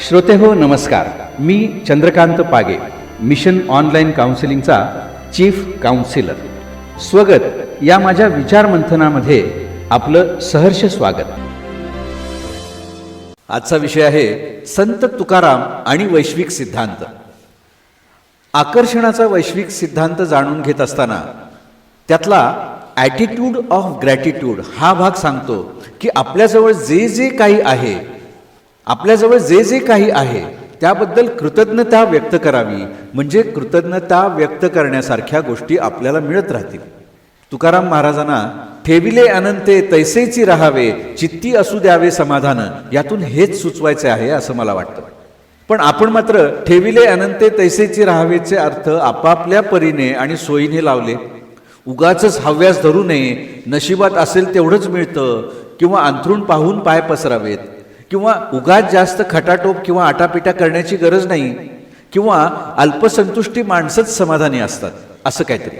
श्रोते हो नमस्कार. मी चंद्रकांत पागे मिशन ऑनलाईन काउन्सिलिंगचा चीफ काउन्सिलर. स्वगत. या माझ्या विचार मंथनामध्ये आपलं सहर्ष स्वागत. आजचा विषय आहे संत तुकाराम आणि वैश्विक सिद्धांत. आकर्षणाचा वैश्विक सिद्धांत जाणून घेत असताना त्यातला ॲटिट्यूड ऑफ ग्रॅटिट्यूड हा भाग सांगतो की आपल्याजवळ जे जे काही आहे आपल्याजवळ जे जे काही आहे त्याबद्दल कृतज्ञता व्यक्त करावी. म्हणजे कृतज्ञता व्यक्त करण्यासारख्या गोष्टी आपल्याला मिळत राहतील. तुकाराम महाराजांना ठेविले अनंते तैसेची राहावे चित्ती असू द्यावे समाधान यातून हेच सुचवायचे आहे असं मला वाटतं. पण आपण मात्र ठेविले अनंते तैसेची राहावेचे अर्थ आपापल्या परीने आणि सोयीने लावले. उगाच हव्यास धरू नये. नशिबात असेल तेवढंच मिळतं. किंवा अंथरूण पाहून पाय पसरावेत. किंवा उगाच जास्त खटाटोप किंवा आटापिटा करण्याची गरज नाही किंवा अल्पसंतुष्टी माणसंच समाधानी असतात असं काहीतरी.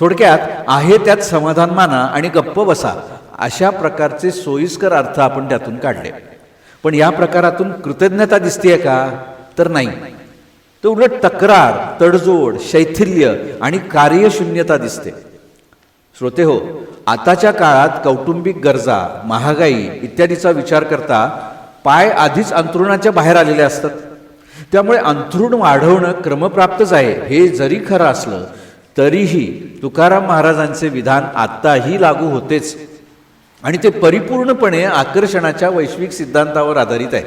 थोडक्यात आहे त्यात समाधान माना आणि गप्प बसा अशा प्रकारचे सोयीस्कर अर्थ आपण त्यातून काढले. पण या प्रकारातून कृतज्ञता दिसतीये का? तर नाही. तर उलट तक्रार तडजोड शैथिल्य आणि कार्यशून्यता दिसते. श्रोते हो आताच्या काळात कौटुंबिक गरजा महागाई इत्यादीचा विचार करता पाय आधीच अंथरुणाच्या बाहेर आलेले असतात. त्यामुळे अंथरुण वाढवणं क्रमप्राप्तच आहे हे जरी खरं असलं तरीही तुकाराम महाराजांचे विधान आत्ताही लागू होतेच. आणि ते परिपूर्णपणे आकर्षणाच्या वैश्विक सिद्धांतावर आधारित आहे.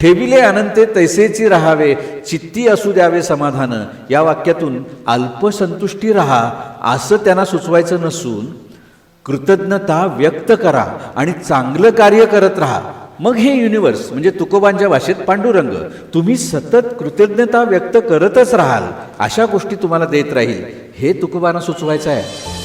ठेविले अनंते तैसेची राहावे चित्ती असू द्यावे समाधान या वाक्यातून अल्पसंतुष्टी राहा असं त्यांना सुचवायचं नसून कृतज्ञता व्यक्त करा आणि चांगलं कार्य करत राहा मग हे युनिवर्स म्हणजे तुकोबांच्या भाषेत पांडुरंग तुम्ही सतत कृतज्ञता व्यक्त करतच राहाल. अशा गोष्टी तुम्हाला देत राहील. हे तुकोबांना सुचवायचं आहे.